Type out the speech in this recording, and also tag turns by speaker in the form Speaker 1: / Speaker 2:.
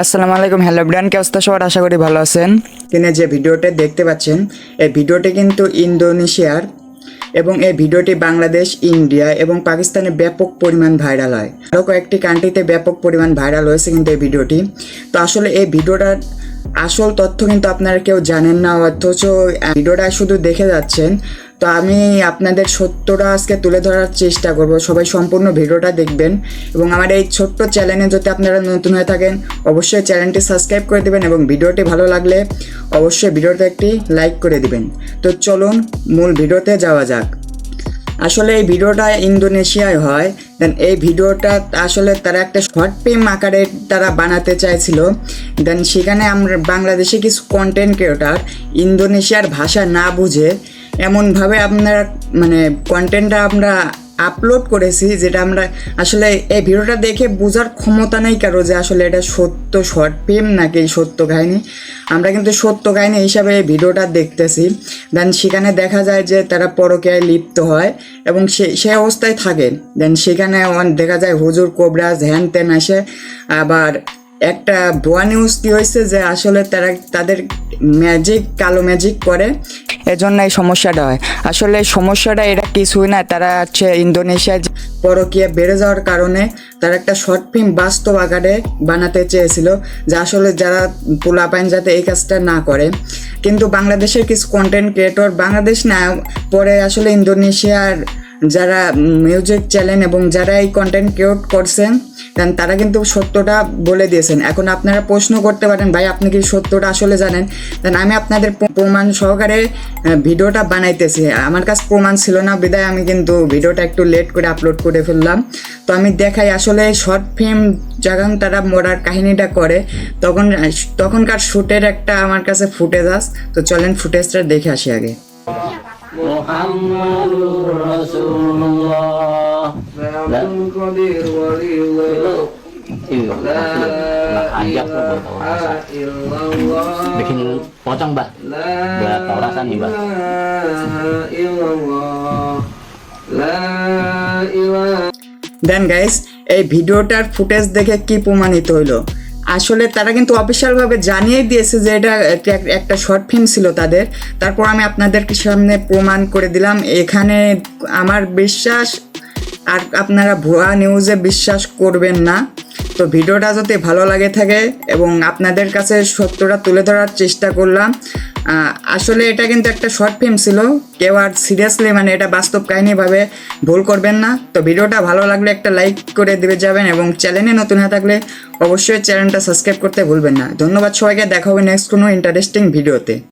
Speaker 1: আসসালামু আলাইকুম, hello brand কে অবস্থা? সবার আশা করি ভালো আছেন। তিনি যে ভিডিওটা দেখতে পাচ্ছেন, এই ভিডিওটি কিন্তু ইন্দোনেশিয়ার এবং এই ভিডিওটি বাংলাদেশ, ইন্ডিয়া এবং পাকিস্তানে ব্যাপক পরিমাণ ভাইরাল হয়। আরও কয়েকটি কান্ট্রিতে ব্যাপক পরিমাণ ভাইরাল হয়েছে কিন্তু এই ভিডিওটি। তো আসলে এই ভিডিওটার আসল তথ্য কিন্তু আপনারা কেউ জানেন না, অথচ ভিডিওটা শুধু দেখে যাচ্ছেন। তো আমি আপনাদের সত্যটা আজকে তুলে ধরার চেষ্টা করব। সবাই সম্পূর্ণ ভিডিওটা দেখবেন এবং আমার এই ছোট্ট চ্যানেলে যদি আপনারা নতুন হয়ে থাকেন, অবশ্যই চ্যানেলটি সাবস্ক্রাইব করে দেবেন এবং ভিডিওটি ভালো লাগলে অবশ্যই ভিডিওতে একটি লাইক করে দিবেন। তো চলুন মূল ভিডিওতে যাওয়া যাক। আসলে এই ভিডিওটা ইন্দোনেশিয়ায় হয়। দেন এই ভিডিওটা আসলে তারা একটা শর্ট ফিল্ম আকারে তারা বানাতে চাইছিল। দেন সেখানে আমরা বাংলাদেশে কিছু কন্টেন্ট ক্রিয়েটার ইন্দোনেশিয়ার ভাষা না বুঝে এমনভাবে আপনারা মানে কন্টেন্টটা আমরা আপলোড করেছি যেটা আমরা আসলে, এই ভিডিওটা দেখে বোঝার ক্ষমতা নেই কারও যে আসলে এটা সত্য শর্ট ফিল্ম নাকি সত্য কাহিনী। আমরা কিন্তু সত্য কাহিনী হিসাবে এই ভিডিওটা দেখতেছি। দেন সেখানে দেখা যায় যে তারা পরকীয়ায় লিপ্ত হয় এবং সে সে অবস্থায় থাকে। দেন সেখানে দেখা যায় হুজুর কোবরাজ, হ্যান ত্যান আসে। আবার একটা ভুয়া নিউজ কি হয়েছে যে আসলে তারা, তাদের ম্যাজিক কালো ম্যাজিক করে। এজন্য এই সমস্যাটা হয়। আসলে সমস্যাটা এটা কিছুই না, তারা হচ্ছে ইন্দোনেশিয়ায় পরকীয় বেড়ে যাওয়ার কারণে তারা একটা শর্ট ফিল্ম বাস্তব আকারে বানাতে চেয়েছিল, যা আসলে যারা পোলাপাইন যাতে এই কাজটা না করে। কিন্তু বাংলাদেশের কিছু কন্টেন্ট ক্রিয়েটর বাংলাদেশ না পরে আসলে ইন্দোনেশিয়ার যারা মিউজিক চ্যানেল এবং যারা এই কন্টেন্ট ক্রিয়েট করছেন দেন তারা কিন্তু সত্যটা বলে দিয়েছেন। এখন আপনারা প্রশ্ন করতে পারেন, ভাই, আপনি কি সত্যটা আসলে জানেন? দেন আমি আপনাদের প্রমাণ সহকারে ভিডিওটা বানাইতেছি। আমার কাছে প্রমাণ ছিল না, বিদায়। আমি কিন্তু ভিডিওটা একটু লেট করে আপলোড করে ফেললাম। তো আমি দেখাই, আসলে শর্ট ফিল্ম যখন তারা মরার কাহিনীটা করে। তখন তখনকার শ্যুটের একটা আমার কাছে ফুটেজ আস তো চলেন ফুটেজটা দেখে আসি আগে।
Speaker 2: محمد رسول الله لا
Speaker 3: القدير ولي الله
Speaker 2: iya
Speaker 3: لا
Speaker 2: ajak tuh buat tahu rasa
Speaker 3: إله إلا الله
Speaker 2: bikin pocong mbak
Speaker 3: لا
Speaker 2: buat tahu rasa nih mbak
Speaker 3: إله إلا الله لا إله
Speaker 1: then guys এই ভিডিওটার ফুটেজ দেখে কি প্রমাণিত হইলো আসলে তারা কিন্তু অফিসিয়ালভাবে জানিয়ে দিয়েছে যে এটা একটা- শর্ট ফিল্ম ছিল তাদের। তারপর আমি আপনাদের সামনে প্রমাণ করে দিলাম। এখানে আমার বিশ্বাস, আর আপনারা ভুয়া নিউজে বিশ্বাস করবেন না। তো ভিডিওটা যদি ভালো লাগে থাকে এবং আপনাদের কাছে সত্যটা তুলে ধরার চেষ্টা করলাম আসলে এটা কিন্তু একটা শর্ট ফিল্ম ছিল। কেউ আর সিরিয়াসলি মানে এটা বাস্তব কাহিনীভাবে ভুল করবেন না। তো ভিডিওটা ভালো লাগলে একটা লাইক করে দেবে যাবেন এবং চ্যানেলে নতুন হয়ে থাকলে অবশ্যই চ্যানেলটা সাবস্ক্রাইব করতে ভুলবেন না। ধন্যবাদ সবাইকে। দেখা হবে নেক্সট কোনো ইন্টারেস্টিং ভিডিওতে